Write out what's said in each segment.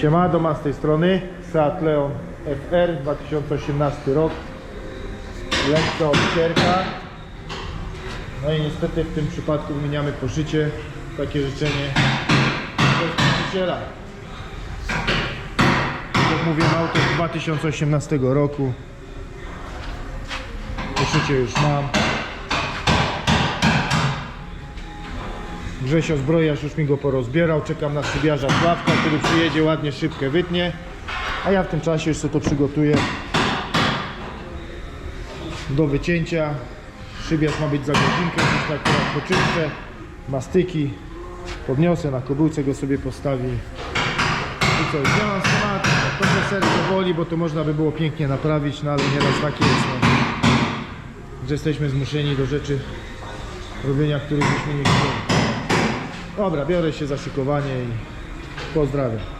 Siema, doma z tej strony. Seat Leon FR 2018 rok. Lekka obcierka. No i niestety w tym przypadku wymieniamy poszycie Takie życzenie. Właściciela. Jak mówiłem auto z 2018 roku. Poszycie już mam Grzesio Zbrojarz już mi go porozbierał. Czekam na szybiarza Sławka, który przyjedzie, ładnie szybkę wytnie. A ja w tym czasie już sobie to przygotuję do wycięcia. Szybiarz ma być za godzinkę, już tak teraz poczyszczę. Mastyki podniosę, na kobyłce go sobie postawi. I co, działam schemat. Trochę serce boli, bo to można by było pięknie naprawić, no ale nieraz tak jest, no, że jesteśmy zmuszeni do rzeczy robienia, których byśmy nie chcieli. Dobra, biorę się za szykowanie i pozdrawiam.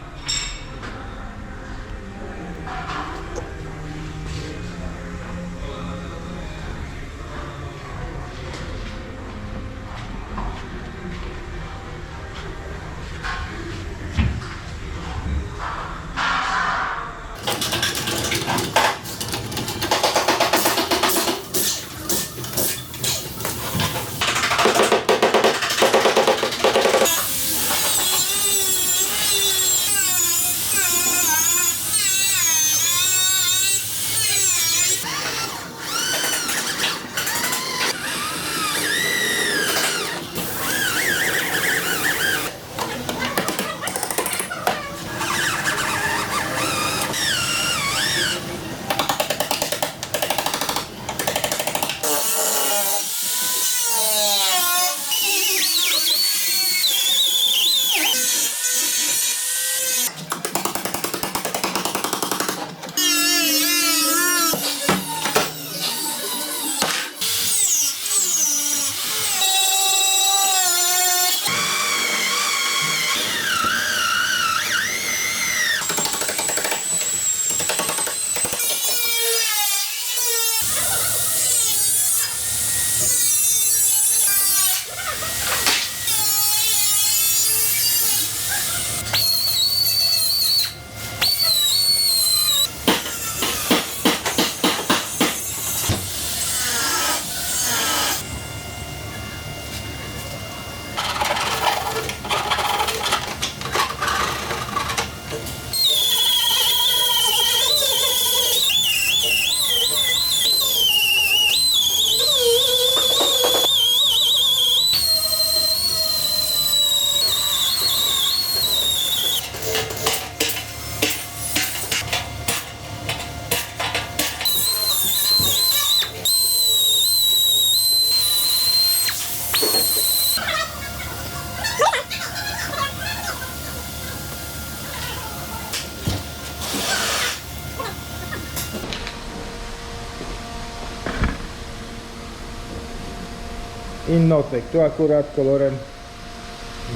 Innotek, tu akurat kolorem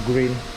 green.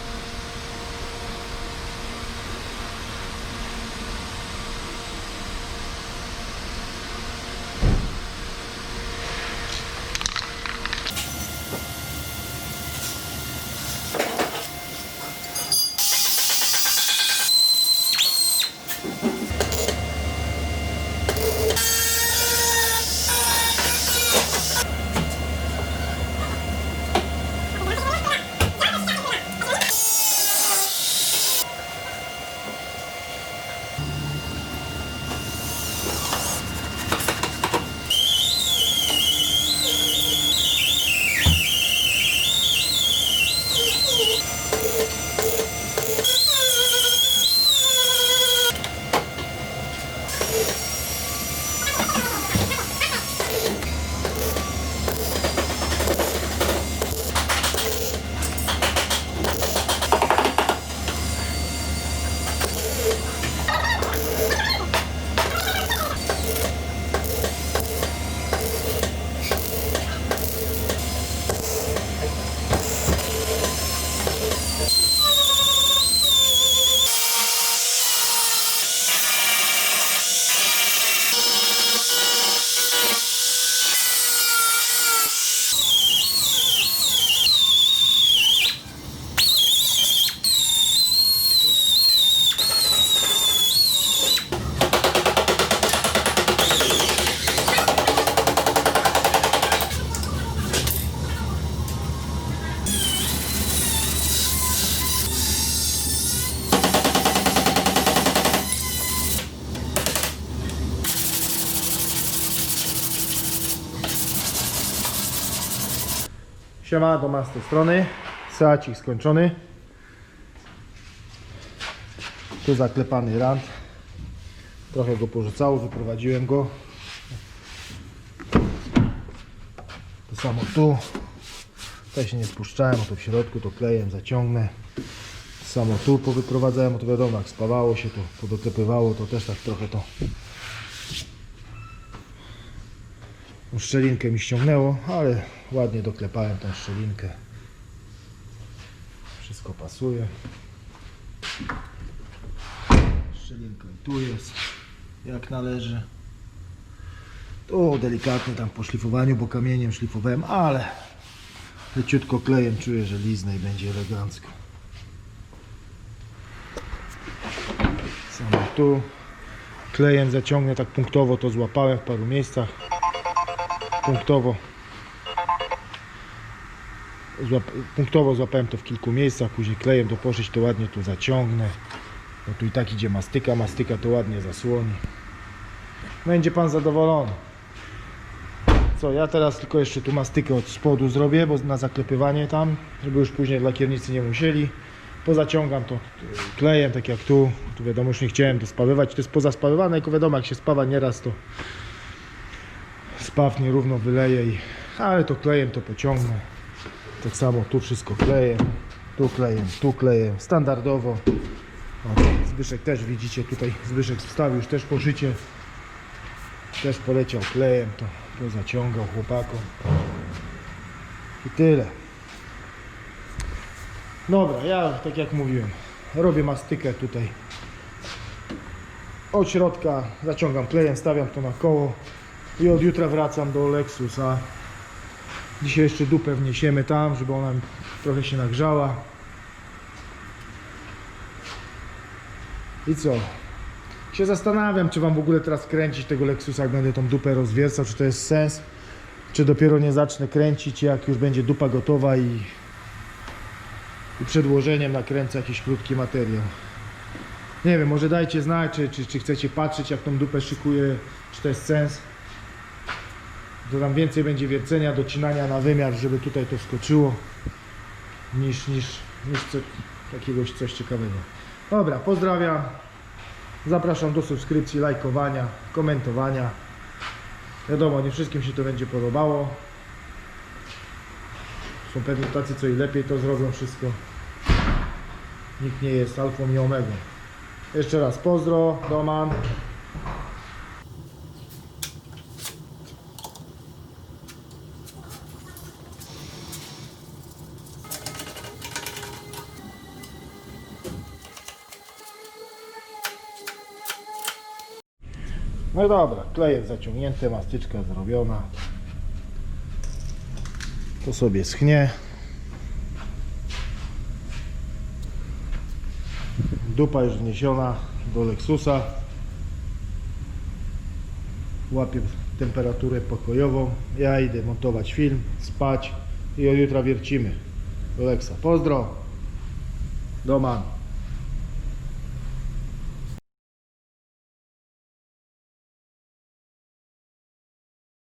Siema, Doma z tej strony. Seacik skończony. Tu zaklepany rand. Trochę go porzucało, wyprowadziłem go. To samo tu. Tutaj się nie spuszczałem, a to w środku to klejem zaciągnę. Samo tu powyprowadzałem, bo to wiadomo jak spawało się, to podoklepywało, to też tak trochę to szczelinkę mi ściągnęło, ale ładnie doklepałem tą szczelinkę. Wszystko pasuje. Szczelinka tu jest, jak należy. Tu delikatnie tam po szlifowaniu, bo kamieniem szlifowałem, ale leciutko klejem czuję, że liznę i będzie elegancko. Samo tu. Klejem zaciągnę tak punktowo, to złapałem w paru miejscach. Punktowo. Złap, punktowo złapałem to w kilku miejscach, później klejem to poszeć to ładnie tu zaciągnę. No tu i tak idzie mastyka, mastyka to ładnie zasłoni. Będzie pan zadowolony. Co, ja teraz tylko jeszcze tu mastykę od spodu zrobię, bo na zaklepywanie tam, żeby już później lakiernicy nie musieli. Pozaciągam to klejem, tak jak tu. Tu wiadomo, już nie chciałem to spawywać. To jest pozaspawywane, tylko wiadomo, jak się spawa nieraz, to spaw nierówno wyleje i... Ale to klejem to pociągnę. Tak samo tu wszystko klejem, tu klejem, tu klejem, standardowo. O, Zbyszek też widzicie tutaj, Zbyszek wstawił już też poszycie. Też poleciał klejem, to, to zaciągał chłopakom. I tyle. Dobra, ja tak jak mówiłem, robię mastykę tutaj od środka, zaciągam klejem, stawiam to na koło i od jutra wracam do Lexusa. Dzisiaj jeszcze dupę wniesiemy tam, żeby ona trochę się nagrzała. I co? Się zastanawiam, czy wam w ogóle teraz kręcić tego Lexusa, jak będę tą dupę rozwiercał, czy to jest sens, czy dopiero nie zacznę kręcić, jak już będzie dupa gotowa i, i przedłożeniem nakręcę jakiś krótki materiał. Nie wiem, może dajcie znać, czy, czy, czy chcecie patrzeć, jak tą dupę szykuję, czy to jest sens. To tam więcej będzie wiercenia, docinania na wymiar, żeby tutaj to skoczyło, niż, niż, niż co, jakiegoś coś ciekawego. Dobra, pozdrawiam. Zapraszam do subskrypcji, lajkowania, komentowania. Wiadomo, nie wszystkim się to będzie podobało. Są pewnie tacy, co i lepiej to zrobią wszystko. Nikt nie jest alfą i omegą. Jeszcze raz pozdro, Doman. No dobra, klejem zaciągnięte, mastyczka zrobiona. To sobie schnie. Dupa już wniesiona do Lexusa. Łapię temperaturę pokojową. Ja idę montować film, spać i od jutra wiercimy Lexa. Pozdro! Doman.